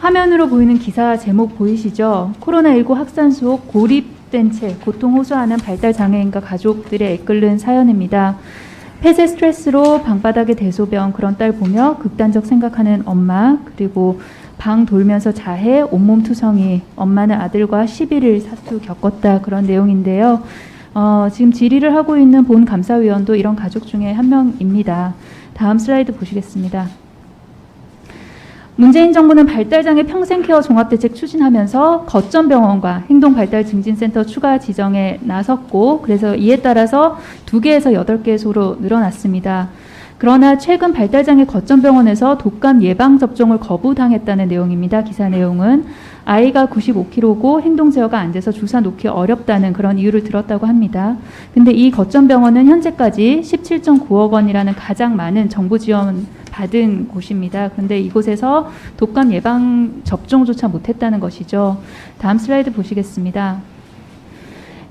화면으로 보이는 기사 제목 보이시죠? 코로나19 확산 속 고립된 채 고통 호소하는 발달 장애인과 가족들의 애끓는 사연입니다. 폐쇄 스트레스로 방바닥에 대소변 그런 딸 보며 극단적 생각하는 엄마 그리고 방 돌면서 자해 온몸 투성이 엄마는 아들과 11일 사투 겪었다 그런 내용인데요. 어, 지금 질의를 하고 있는 본 감사위원도 이런 가족 중에 한 명입니다. 다음 슬라이드 보시겠습니다. 문재인 정부는 발달장애 평생케어 종합대책 추진하면서 거점 병원과 행동발달증진센터 추가 지정에 나섰고 그래서 이에 따라서 두 개에서 여덟 개소로 늘어났습니다. 그러나 최근 발달장애 거점 병원에서 독감 예방 접종을 거부당했다는 내용입니다. 기사 내용은 아이가 95kg고 행동 제어가 안 돼서 주사 놓기 어렵다는 그런 이유를 들었다고 합니다. 근데 이 거점 병원은 현재까지 17.9억 원이라는 가장 많은 정부 지원 받은 곳입니다. 그런데 이곳에서 독감 예방 접종조차 못했다는 것이죠. 다음 슬라이드 보시겠습니다.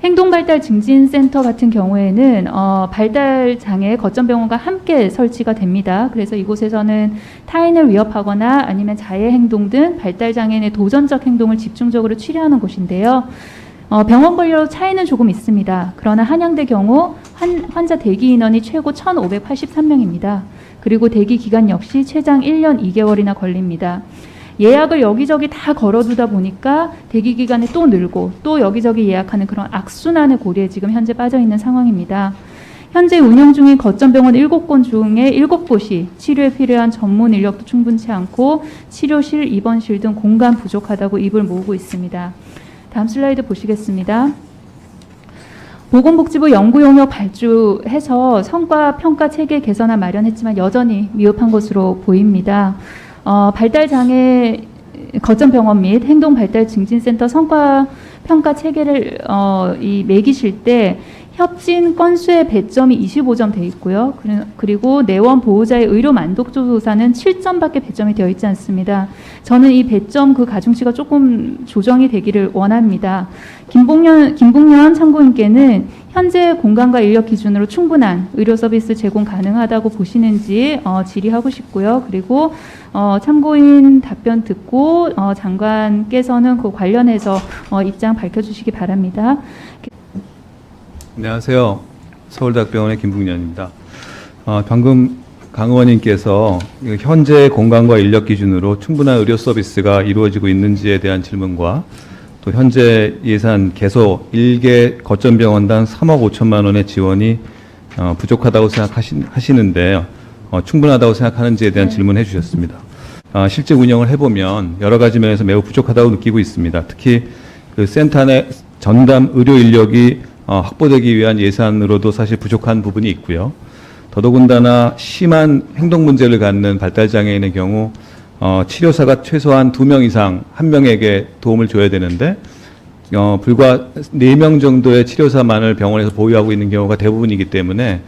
행동발달 증진센터 같은 경우에는 어, 발달 장애 거점병원과 함께 설치가 됩니다. 그래서 이곳에서는 타인을 위협하거나 아니면 자해 행동 등 발달 장애인의 도전적 행동을 집중적으로 치료하는 곳인데요. 어, 병원 관리로 차이는 조금 있습니다. 그러나 한양대 경우 환, 환자 대기 인원이 최고 1,583명입니다. 그리고 대기 기간 역시 최장 1년 2개월이나 걸립니다. 예약을 여기저기 다 걸어두다 보니까 대기 기간이 또 늘고 또 여기저기 예약하는 그런 악순환의 고리에 지금 현재 빠져 있는 상황입니다. 현재 운영 중인 거점병원 7곳 중에 7곳이 치료에 필요한 전문 인력도 충분치 않고 치료실, 입원실 등 공간 부족하다고 입을 모으고 있습니다. 다음 슬라이드 보시겠습니다. 보건복지부 연구 용역 발주해서 성과 평가 체계 개선안 마련했지만 여전히 미흡한 것으로 보입니다. 어, 발달 장애 거점 병원 및 행동 발달 증진센터 성과 평가 체계를 어, 이 매기실 때 협진 건수의 배점이 25점 돼 있고요. 그리- 그리고 내원 보호자의 의료 만족도 조사는 7점밖에 배점이 되어 있지 않습니다. 저는 이 배점 그 가중치가 조금 조정이 되기를 원합니다. 김봉년 김봉년 참고인께는 현재 공간과 인력 기준으로 충분한 의료 서비스 제공 가능하다고 보시는지 어, 질의하고 싶고요. 그리고 어, 참고인 답변 듣고 어, 장관께서는 그 관련해서 어, 입장 밝혀주시기 바랍니다. 안녕하세요. 서울대학병원의 김북년입니다. 어, 방금 강 의원님께서 그 현재 공간과 인력 기준으로 충분한 의료 서비스가 이루어지고 있는지에 대한 질문과 또 현재 예산 개소 1개 거점 병원당 3억 5천만 원의 지원이 어, 부족하다고 생각하시는데 어, 충분하다고 생각하는지에 대한 질문을 해주셨습니다. 아, 실제 운영을 해보면 여러 가지 면에서 매우 부족하다고 느끼고 있습니다. 특히 그 센터 내 전담 의료 인력이 어, 확보되기 위한 예산으로도 사실 부족한 부분이 있고요. 더더군다나 심한 행동 문제를 갖는 발달 장애인의 경우 어, 치료사가 최소한 두 명 이상 한 명에게 도움을 줘야 되는데 어, 불과 네 명 정도의 치료사만을 병원에서 보유하고 있는 경우가 대부분이기 때문에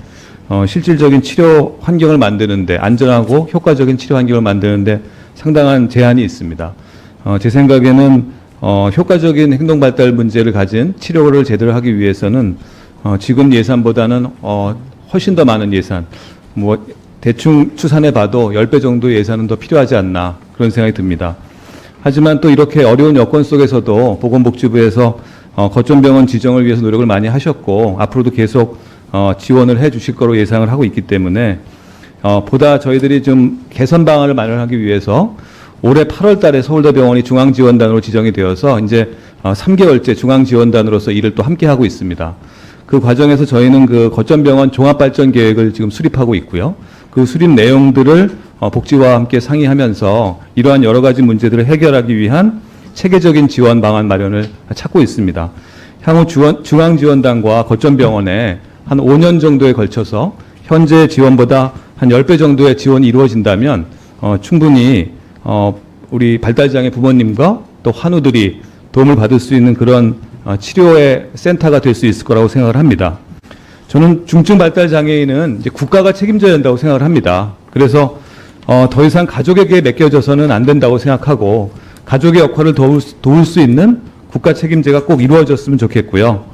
어, 실질적인 치료 환경을 만드는데 안전하고 효과적인 치료 환경을 만드는데 상당한 제한이 있습니다. 어, 제 생각에는 어, 효과적인 행동 발달 문제를 가진 치료를 제대로 하기 위해서는 어, 지금 예산보다는 어, 훨씬 더 많은 예산, 뭐 대충 추산해 봐도 10배 정도 예산은 더 필요하지 않나 그런 생각이 듭니다. 하지만 또 이렇게 어려운 여건 속에서도 보건복지부에서 어, 거점병원 지정을 위해서 노력을 많이 하셨고 앞으로도 계속 어, 지원을 해 주실 거로 예상을 하고 있기 때문에 어, 보다 저희들이 좀 개선 방안을 마련하기 위해서 올해 8월 달에 서울대병원이 중앙지원단으로 지정이 되어서 이제 어, 3개월째 중앙지원단으로서 일을 또 함께 하고 있습니다. 그 과정에서 저희는 그 거점병원 종합발전 계획을 지금 수립하고 있고요. 그 수립 내용들을 어, 복지와 함께 상의하면서 이러한 여러 가지 문제들을 해결하기 위한 체계적인 지원 방안 마련을 찾고 있습니다. 향후 중앙지원단과 거점병원에 한 5년 정도에 걸쳐서 현재 지원보다 한 10배 정도의 지원이 이루어진다면 어, 충분히 어, 우리 발달장애 부모님과 또 환우들이 도움을 받을 수 있는 그런 어, 치료의 센터가 될 수 있을 거라고 생각을 합니다. 저는 중증 발달 장애인은 이제 국가가 책임져야 한다고 생각을 합니다. 그래서 어, 더 이상 가족에게 맡겨져서는 안 된다고 생각하고 가족의 역할을 도울, 수- 도울 수 있는 국가 책임제가 꼭 이루어졌으면 좋겠고요.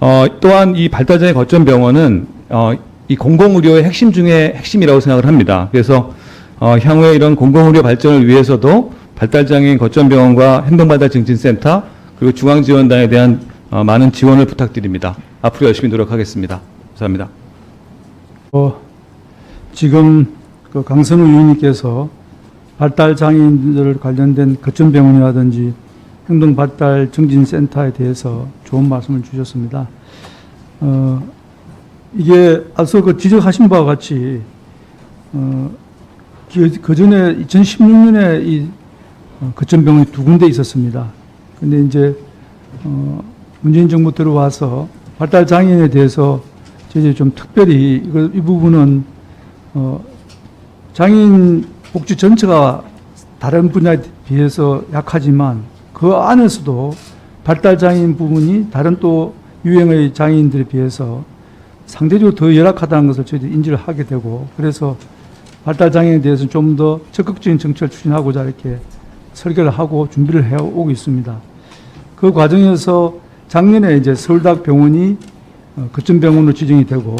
어, 또한 이 발달장애 거점 병원은 어, 이 공공의료의 핵심 중에 핵심이라고 생각을 합니다. 그래서 어, 향후에 이런 공공의료 발전을 위해서도 발달장애인 거점병원과 행동발달증진센터 그리고 중앙지원단에 대한 어, 많은 지원을 부탁드립니다. 앞으로 열심히 노력하겠습니다. 감사합니다. 어, 지금 그 강선우 의원님께서 발달 장애인들 관련된 거점병원이라든지 행동 발달 증진센터에 대해서 좋은 말씀을 주셨습니다. 어, 이게 앞서 그 지적하신 바와 같이 어, 그 전에 2016년에 이 어, 거점병원이 두 군데 있었습니다. 근데 이제 어, 문재인 정부 들어와서 발달 장애인에 대해서 저희들이 좀 특별히 이 부분은 어, 장애인 복지 전체가 다른 분야에 비해서 약하지만 그 안에서도 발달 장애인 부분이 다른 또 유형의 장애인들에 비해서 상대적으로 더 열악하다는 것을 저희들이 인지를 하게 되고 그래서 발달 장애인에 대해서 좀 더 적극적인 정책을 추진하고자 이렇게 설계를 하고 준비를 해 오고 있습니다. 그 과정에서 작년에 이제 서울대학병원이 어, 거점병원으로 지정이 되고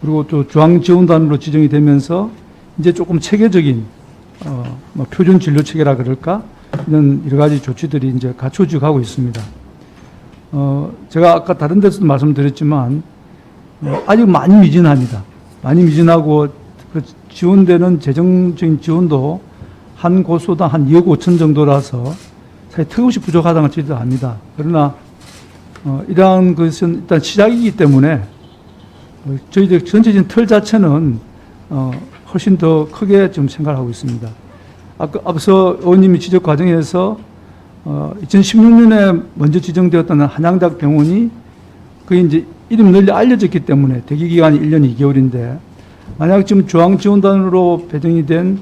그리고 또 중앙지원단으로 지정이 되면서 이제 조금 체계적인 어, 뭐 표준 진료 체계라 그럴까 이런 여러 가지 조치들이 이제 갖춰져 가고 있습니다. 어, 제가 아까 다른 데서도 말씀드렸지만 어, 아직 많이 미진합니다. 많이 미진하고 그 지원되는 재정적인 지원도 한 곳수당 한 2억 5천 정도라서 사실 턱없이 부족하다는 걸 저희도 압니다. 그러나 어, 이러한 것은 일단 시작이기 때문에 어, 저희들 전체적인 틀 자체는 어, 훨씬 더 크게 좀 생각하고 있습니다. 아까 앞서 의원님이 지적 과정에서 어, 2016년에 먼저 지정되었던 한양대학 병원이 그게 이제 이름 널리 알려졌기 때문에 대기 기간이 1년 2개월인데 만약 지금 중앙지원단으로 배정이 된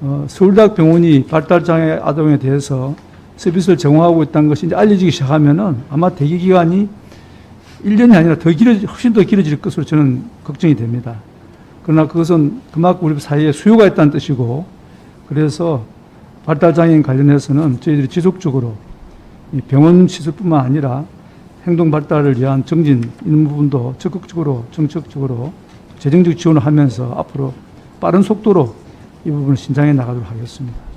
어, 서울대학 병원이 발달장애 아동에 대해서 서비스를 제공하고 있다는 것이 이제 알려지기 시작하면은 아마 대기 기간이 1년이 아니라 더 길어, 훨씬 더 길어질 것으로 저는 걱정이 됩니다. 그러나 그것은 그만큼 우리 사회에 수요가 있다는 뜻이고 그래서 발달 장애인 관련해서는 저희들이 지속적으로 이 병원 시설뿐만 아니라 행동 발달을 위한 정진 이런 부분도 적극적으로 정책적으로 재정적 지원을 하면서 앞으로 빠른 속도로 이 부분을 신장해 나가도록 하겠습니다.